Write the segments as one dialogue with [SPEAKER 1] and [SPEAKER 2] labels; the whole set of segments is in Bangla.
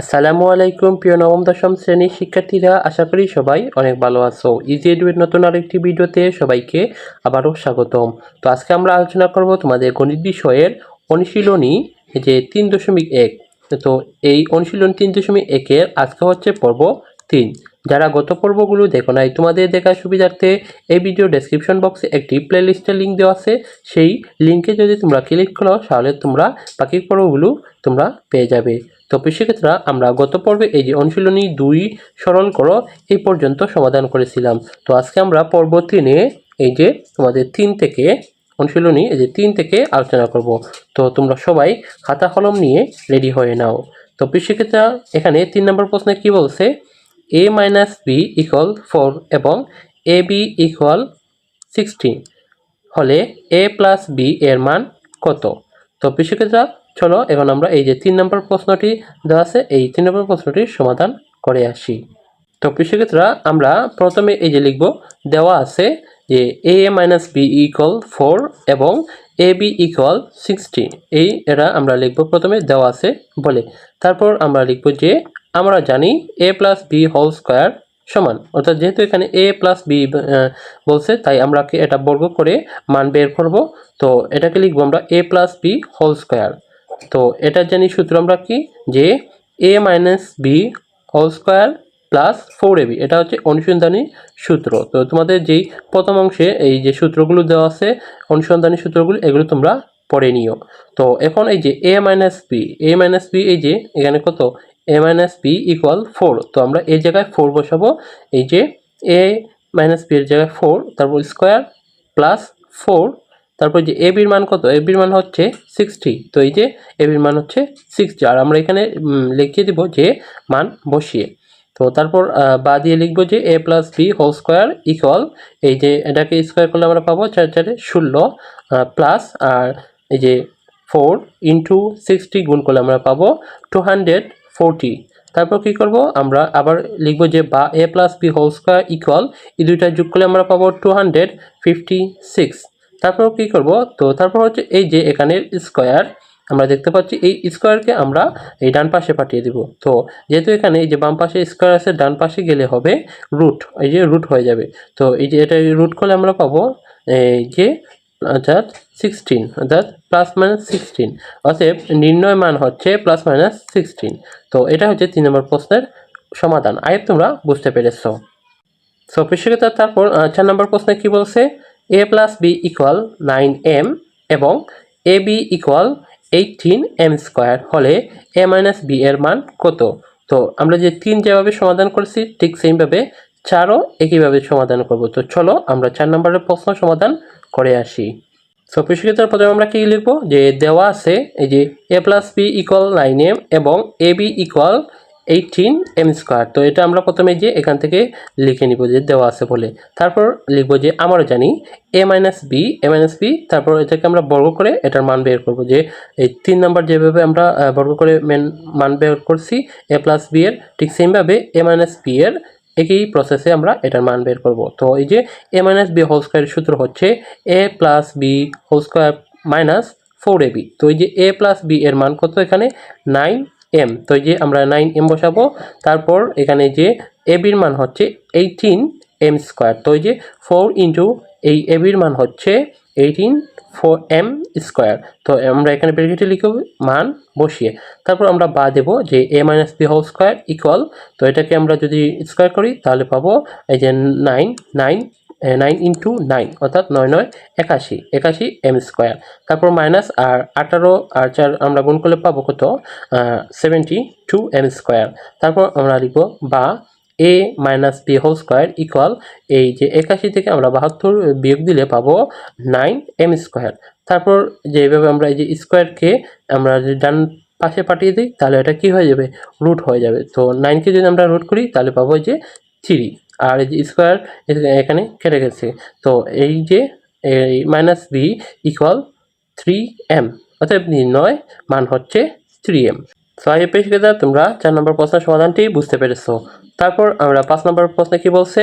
[SPEAKER 1] আসসালামু আলাইকুম, প্রিয় নবম, দশম শ্রেণির শিক্ষার্থীরা। আশা করি সবাই অনেক ভালো আছো। ইজি এডুয়ের নতুন আরেকটি ভিডিওতে সবাইকে আবারও স্বাগতম। তো আজকে আমরা আলোচনা করব তোমাদের গণিত বিষয়ের অনুশীলনী যে তিন দশমিক এক। তো এই অনুশীলন তিন দশমিক একের আজকে হচ্ছে পর্ব তিন। যারা গত পর্বগুলো দেখো নাই, তোমাদের দেখার সুবিধার্থে এই ভিডিও ডেসক্রিপশন বক্সে একটি প্লেলিস্টের লিঙ্ক দেওয়া আছে। সেই লিঙ্কে যদি তোমরা ক্লিক করো, তাহলে তোমরা বাকি পর্বগুলো তোমরা পেয়ে যাবে। তো সেক্ষেত্রে আমরা গত পর্বে এই যে অনুশীলনী দুই সরল করো, এই পর্যন্ত সমাধান করেছিলাম। তো আজকে আমরা পর্ব তিনে এই যে তোমাদের তিন থেকে অনুশীলনী, এই যে তিন থেকে আলোচনা করব। তো তোমরা সবাই খাতা কলম নিয়ে রেডি হয়ে নাও। তো সেক্ষেত্রে এখানে তিন নম্বর প্রশ্নে কি বলছে? A minus B equal four এবং এ বি ইকুয়াল সিক্সটিন হলে এ প্লাস বি এর মান কত? তো সেক্ষেত্রে চলো, এখন আমরা এই যে তিন নম্বর প্রশ্নটি দেওয়া আছে, এই তিন নম্বর প্রশ্নটির সমাধান করে আসি। তো সেক্ষেত্রে আমরা প্রথমে এই যে লিখব, দেওয়া আছে যে A minus B equal four এবং এ বি ইকুয়াল সিক্সটি এই এরা আমরা লিখব প্রথমে, দেওয়া আছে বলে। তারপর আমরা লিখব যে আমরা জানি A plus B whole square সমান। অর্থাৎ যেহেতু এখানে এ প্লাস বি বলছে, তাই আমরা এটা বর্গ করে মান বের করব। তো এটাকে লিখব আমরা A plus B whole square তো এটা জানি সূত্র আমরা কি? যে A minus B whole square plus four A B এটা হচ্ছে অনুসন্ধানী সূত্র। তো তোমাদের যেই প্রথম অংশে এই যে সূত্রগুলো দেওয়া আছে, অনুসন্ধানী সূত্রগুলো, এগুলো তোমরা পড়ে নিও। তো এখন এই যে A minus B A minus B এই যে এখানে কত? A minus B equal four তো আমরা এই জায়গায় ফোর বসাবো, এই যে এ মাইনাস বি এর জায়গায় ফোর তারপর স্কোয়ার প্লাস ফোর তারপর যে এ বির মান কত? এ বির মান হচ্ছে সিক্সটি তো এই যে এ বির মান হচ্ছে সিক্সটি আর আমরা এখানে লিখিয়ে দিব যে মান বসিয়ে। তো তারপর বা দিয়ে লিখব যে A plus B whole square equal এই যে এটাকে স্কোয়ার করলে আমরা পাবো চার চারে ষোলো প্লাস আর এই যে ফোর ইন্টু সিক্সটি গুণ করলে আমরা পাবো টু হান্ড্রেড ফোরটি তারপর কি করব? আমরা আবার লিখব যে বা A plus B whole square equal এই দুইটা যোগ করলে আমরা পাবো টু হান্ড্রেড ফিফটি সিক্স তারপর কি করব? তো তারপর হচ্ছে এই যে এখানের স্কোয়ার আমরা দেখতে পাচ্ছি এই স্কোয়ারকে আমরা এই ডান পাশে পাঠিয়ে দিব। তো যেহেতু এখানে এই যে বাম পাশে স্কোয়ার আছে, ডান পাশে গেলে হবে রুট এই যে রুট হয়ে যাবে। তো এই যে এটা রুট করলে আমরা পাবো এই যে অর্থাৎ সিক্সটিন অর্থাৎ প্লাস মাইনাস সিক্সটিন অতএব নির্ণয় মান হচ্ছে প্লাস মাইনাস সিক্সটিন তো এটা হচ্ছে তিন নম্বর প্রশ্নের সমাধান। আয় তোমরা বুঝতে পেরেছ। সো পৃষ্ঠকতা তারপর চার নম্বর প্রশ্নে কি বলছে? A plus B equal nine M এবং A B equal eighteen M square হলে এ মাইনাস বি এর মান কত? তো আমরা যে তিন যেভাবে সমাধান করেছি, ঠিক সেইভাবে চারও একইভাবে সমাধান করব। তো চলো আমরা চার নম্বরের প্রশ্ন সমাধান করে আসি। সো পৃষ্ঠকতার প্রথমে আমরা কি লিখব? যে দেওয়া আছে এই যে A plus B equal nine M এবং A B equal eighteen M square তো এটা আমরা প্রথমে যে এখান থেকে লিখে নিব যে দেওয়া আছে বলে। তারপর লিখব যে আমরা জানি A minus B A minus B তারপর এটাকে আমরা বর্গ করে এটার মান বের করব যে এই তিন নাম্বার যেভাবে আমরা বর্গ করে মেন মান বের করছি এ প্লাস বি এর, ঠিক সেমভাবে এ মাইনাস বি এর একই প্রসেসে আমরা এটার মান বের করব। তো এই যে এ মাইনাস বি হোল স্কোয়ারের সূত্র হচ্ছে A plus B whole square minus four A B তো এই যে এ প্লাস বি এর মান কত এখানে? নাইন এম তো এই যে আমরা নাইন এম বসাবো, তারপর এখানে যে এ বির মান হচ্ছে এইটিন এম স্কোয়ার তো এই যে ফোর ইন্টু এই এ বির মান হচ্ছে এইটিন ফোর এম স্কোয়ার তো আমরা এখানে ব্রেকেটে লিখব মান বসিয়ে। তারপর আমরা বা দেবো যে A minus B whole square equal তো এটাকে আমরা যদি স্কোয়ার করি, তাহলে পাবো এই যে nine nine nine into nine অর্থাৎ নয় নয় একাশি একাশি এম স্কোয়ার তারপর মাইনাস আর আঠারো আর চার আমরা গুণ করলে পাবো কত? সেভেন্টি টু এম স্কোয়ার তারপর আমরা লিখব বা A minus B whole square equal এই যে একাশি থেকে আমরা বাহাত্তর বিয়োগ দিলে পাবো নাইন এম স্কোয়ার তারপর যেভাবে আমরা এই যে স্কোয়ারকে আমরা ডান পাশে পাঠিয়ে দিই, তাহলে এটা কি হয়ে যাবে? রুট হয়ে যাবে। তো নাইনকে যদি আমরা রুট করি, তাহলে পাবো যে থ্রি আর এই যে স্কোয়ার এখানে কেটে গেছে। তো এই যে, এই minus B equal three M অর্থাৎ নির্ণয় মান হচ্ছে থ্রি এম সো আই পেশকেদা তোমরা চার নম্বর প্রশ্নের সমাধানটি বুঝতে পেরেছ। তারপর আমরা পাঁচ নম্বর প্রশ্নে কি বলছে?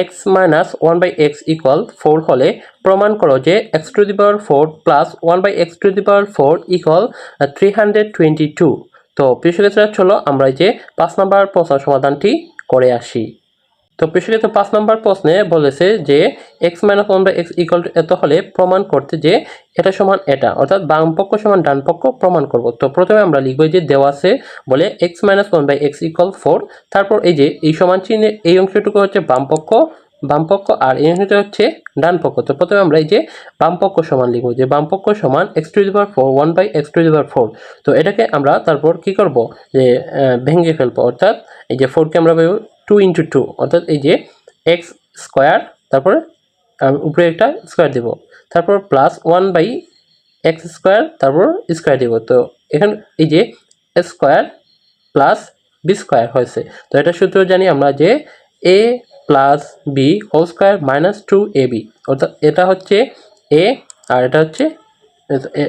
[SPEAKER 1] X minus one by X equal four হলে প্রমাণ করো যে X to the power four plus one by X to the power four equal three hundred twenty two তো, প্রিয় শিক্ষার্থীরা, চলো আমরা যে পাঁচ নম্বর প্রশ্ন সমাধানটি করে আসি। তো পেশাগত পাঁচ নম্বর প্রশ্নে বলেছে যে X minus one by X equal two এত হলে প্রমাণ করতে যে এটা সমান এটা, অর্থাৎ বাম পক্ষ সমান ডান পক্ষ প্রমাণ করব। তো প্রথমে আমরা লিখব যে দেওয়া আছে বলে X minus one by X equal four তারপর এই যে এই সমান চিহ্নের এই অংশটুকু হচ্ছে বাম পক্ষ বাম পক্ষ আর এই অংশটা হচ্ছে ডান পক্ষ। তো প্রথমে আমরা এই যে বাম পক্ষ সমান লিখব, যে বাম পক্ষ সমান X to the power four one by X to the power four তো এটাকে আমরা তারপর কি করব? যে ভেঙে ফেলব, অর্থাৎ এই যে ফোরকে আমরা টু ইন্টু টু অর্থাৎ এই যে এক্স স্কোয়ার তারপরে উপরে একটা স্কোয়ার দেব। তারপর plus one by X square তারপর স্কোয়ার দেব। তো এখানে, এই যে স্কোয়ার প্লাস বি স্কোয়ার হয়েছে। তো এটা সূত্র জানি আমরা যে A plus B whole square minus two A B অর্থাৎ এটা হচ্ছে এ আর এটা হচ্ছে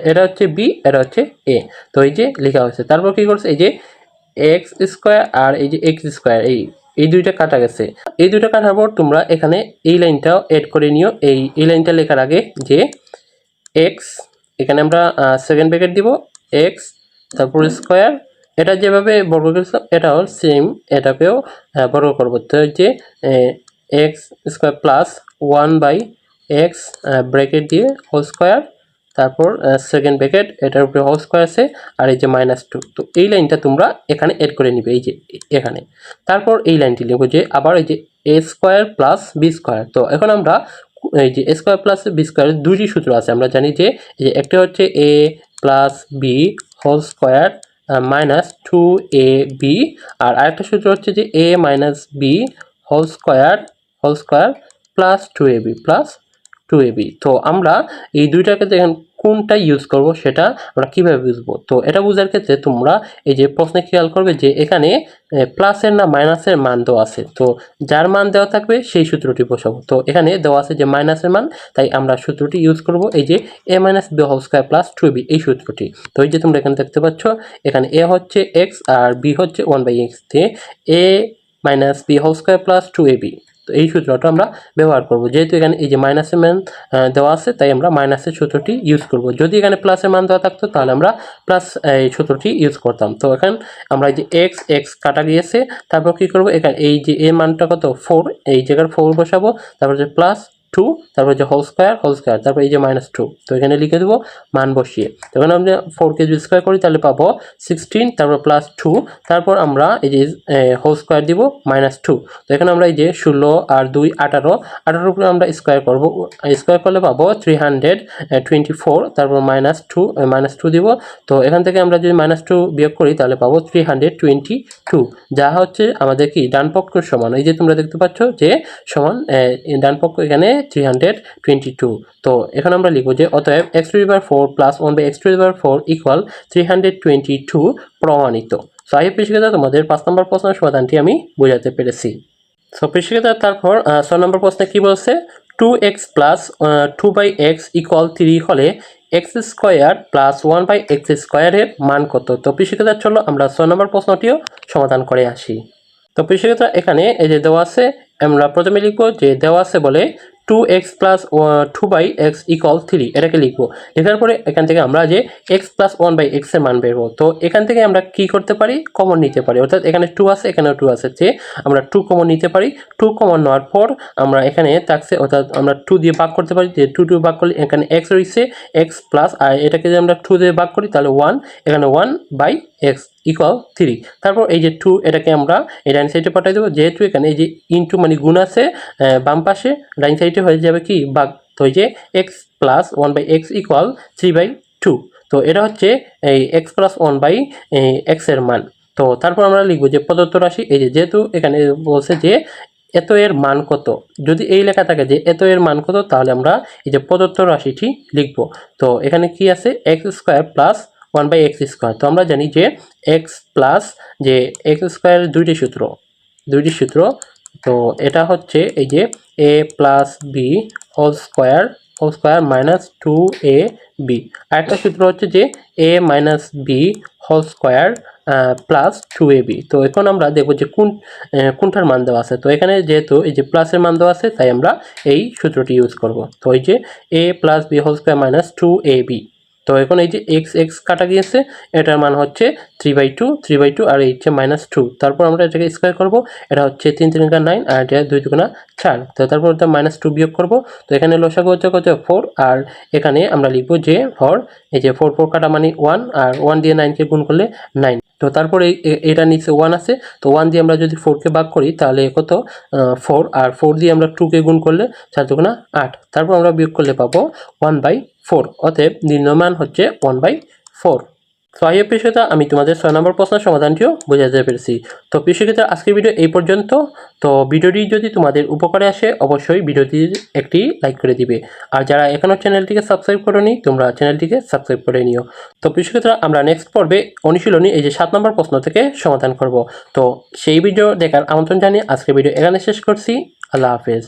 [SPEAKER 1] এটা হচ্ছে বি এটা হচ্ছে এ তো এই যে লেখা হয়েছে। তারপর কি করছে? এই যে এক্স স্কোয়ার আর এই যে এক্স স্কোয়ার এই এই দুইটা কাটা গেছে। এই দুইটা কাটার পর তোমরা এখানে এই লাইনটাও এড করে নিও। এই এই লাইনটা লেখার আগে যে এক্স এখানে আমরা সেকেন্ড ব্র্যাকেট দিব। এক্স তারপর স্কোয়ার এটা যেভাবে বর্গ করেছিলাম এটাও সেম এটাকেও বর্গ করব। তো যে X square plus one by X bracket দিয়ে হোল স্কোয়ার তারপর সেকেন্ড ব্র্যাকেট এটার উপরে হোল স্কোয়ার আছে, আর এই যে মাইনাস টু তো এই লাইনটা তোমরা এখানে এড করে নিবে, এই যে এখানে। তারপর এই লাইনটি লিখব যে, আবার এই যে A square plus B square তো এখন আমরা এই যে স্কোয়ার প্লাস বি স্কোয়ার দুটি সূত্র আছে। আমরা জানি যে, এই যে একটা হচ্ছে A plus B whole square minus two A B আর আরেকটা সূত্র হচ্ছে যে A minus B whole square whole square plus two A B plus two A B তো আমরা এই দুইটাকে দেখেন কোনটা ইউজ করব সেটা আমরা কীভাবে বুঝব? তো এটা বোঝার ক্ষেত্রে তোমরা এই যে প্রশ্নে খেয়াল করবে যে এখানে প্লাসের না মাইনাসের মান দেওয়া আছে। তো যার মান দেওয়া থাকবে সেই সূত্রটি বসাবো। তো এখানে দেওয়া আছে যে মাইনাসের মান, তাই আমরা সূত্রটি ইউজ করব এই যে A minus B whole square plus two B এই সূত্রটি। তো এই যে তোমরা এখানে দেখতে পাচ্ছ, এখানে এ হচ্ছে এক্স আর বি হচ্ছে ওয়ান বাই এক্স দিয়ে A minus B whole square plus two A B তো এই সূত্রটা আমরা ব্যবহার করব। যেহেতু এখানে এই যে মাইনাসের মান দেওয়া আছে, তাই আমরা মাইনাসের সূত্রটি ইউজ করব। যদি এখানে প্লাসের মান দেওয়া থাকতো, তাহলে আমরা প্লাস এই সূত্রটি ইউজ করতাম। তো এখন আমরা এই যে এক্স এক্স কাটা গিয়েছে, তারপর কী করব? এখানে এই যে এর মানটা কত? ফোর এই জায়গার ফোর বসাবো, তারপর যে প্লাস টু তারপর যে হোল স্কোয়ার হোল স্কোয়ার তারপর এই যে মাইনাস টু তো এখানে লিখে দেবো মান বসিয়ে। তখন আমরা ফোর কে যদি স্কোয়ার করি তাহলে পাবো সিক্সটিন তারপর প্লাস টু তারপর আমরা এই যে হোল স্কোয়ার দিব মাইনাস টু তো এখানে আমরা এই যে ষোলো আর দুই আঠারো আঠারোর উপরে আমরা স্কোয়ার করব। স্কোয়ার করলে পাবো থ্রি হান্ড্রেড টোয়েন্টি ফোর তারপর মাইনাস টু মাইনাস টু দিব। তো এখান থেকে আমরা যদি মাইনাস টু বিয়োগ করি তাহলে পাবো থ্রি হান্ড্রেড টোয়েন্টি টু যা হচ্ছে আমাদের কি ডান সমান। এই যে তোমরা দেখতে পাচ্ছ যে সমান আহ, ডান পক্ষ এখানে থ্রি হান্ড্রেড টোয়েন্টি টু তো এখন আমরা লিখব যে অতএব X to the power four plus one by X to the power four equal three hundred twenty two প্রমাণিত। সো আই পেশিকাতা তোমাদের পাঁচ নম্বর প্রশ্নের সমাধানটি আমি বোঝাতে পেরেছি। সো পেশিকাতা তারপর ছয় নম্বর প্রশ্নে কি বলছে? Two X plus two by X equal three হলে X square plus one by X স্কোয়ারের মান কত? তো পেশিকাতা চলো আমরা ছয় নম্বর প্রশ্নটিও সমাধান করে আসি। তো পেশিকাতা এখানে এই যে দেওয়া আছে, আমরা প্রথমে লিখব যে দেওয়া আছে বলে two X plus two by X equal three এটাকে লিখব। লেখার পরে এখান থেকে আমরা যে এক্স প্লাস ওয়ান বাই এক্সের মান বেরবো তো এখান থেকে আমরা কি করতে পারি? কমন নিতে পারি। অর্থাৎ এখানে টু আছে, এখানেও টু আছে। যে আমরা টু কমন নিতে পারি টু কমন নেওয়ার পর আমরা এখানে থাকছে অর্থাৎ আমরা টু দিয়ে ভাগ করতে পারি। যে টু টু ভাগ করলে এখানে এক্স রয়েছে এক্স প্লাস আর এটাকে যদি আমরা টু দিয়ে ভাগ করি, তাহলে ওয়ান এখানে one by X equal three তারপর এই যে টু এটাকে আমরা এই ডাইন সাইডে পাঠিয়ে দেবো। যেহেতু এখানে এই যে ইন্টু মানে গুণ আছে বাম পাশে ডাইন সাইডে হয়ে যাবে কি? ভাগ তো যে X plus one by X equal three by two তো এটা হচ্ছে এই এক্স প্লাস ওয়ান বাই এক্সের মান। তো তারপর আমরা লিখব যে প্রদত্ত রাশি, এই যে যেহেতু এখানে বলছে যে এত এর মান কত। যদি এই লেখা থাকে যে এত এর মান কত, তাহলে আমরা এই যে প্রদত্ত রাশিটি লিখব। তো এখানে কি আছে? X square plus one by X square. তো আমরা জানি যে এক্স প্লাস যে এক্স স্কোয়ারের দুইটি সূত্র দুইটি সূত্র, তো এটা হচ্ছে এই যে A plus B whole square whole square minus two A B. আরেকটা সূত্র হচ্ছে যে A minus B whole square plus two A B. তো এখন আমরা দেখব যে কোন কোনটার মান দেওয়া আছে। তো এখানে যেহেতু এই যে প্লাসের মান দেওয়া আছে, তাই আমরা এই সূত্রটি ইউজ করব। তো এই যে A plus B whole square minus two A B. তো এখন এই যে এক্স এক্স কাটা গিয়েছে, এটার মান হচ্ছে three by two three by two আর এই হচ্ছে মাইনাস টু তারপর আমরা এটাকে স্কোয়ার করব, এটা হচ্ছে তিন তিন নাইন আর এটা দুই দুগুণা চার। তো তারপর মাইনাস টু বিয়োগ করব, তো এখানে লসাগু হচ্ছে ফোর আর এখানে আমরা লিখব যে ফর এই যে ফোর ফোর কাটা মানে ওয়ান আর ওয়ান দিয়ে নাইনকে গুণ করলে নাইন তো তারপরে এটা নিচে ওয়ান আছে। তো ওয়ান দিয়ে আমরা যদি ফোরকে ভাগ করি, তাহলে কত? ফোর আর ফোর দিয়ে আমরা টুকে গুণ করলে চার দুগুণা আট। তারপর আমরা বিয়োগ করলে পাবো ওয়ান বাই ফোর অতএব নির্ণয়মান হচ্ছে ওয়ান বাই ফোর আইএ পেশাটা আমি তোমাদের ছয় নম্বর প্রশ্নের সমাধানটিও বোঝাতে পেরেছি। তো পেশাক্ষেত্রে আজকের ভিডিও এই পর্যন্ত। তো ভিডিওটি যদি তোমাদের উপকারে আসে, অবশ্যই ভিডিওটির একটি লাইক করে দিবে। আর যারা এখনও চ্যানেলটিকে সাবস্ক্রাইব করোনি, তোমরা চ্যানেলটিকে সাবস্ক্রাইব করে নিও। তো পেশাক্ষেত্রে আমরা নেক্সট পর্বে অনুশীলনী এই যে সাত নম্বর প্রশ্ন থেকে সমাধান করব। তো সেই ভিডিও দেখার আমন্ত্রণ জানিয়ে আজকের ভিডিও এখানে শেষ করছি। আল্লাহ হাফেজ।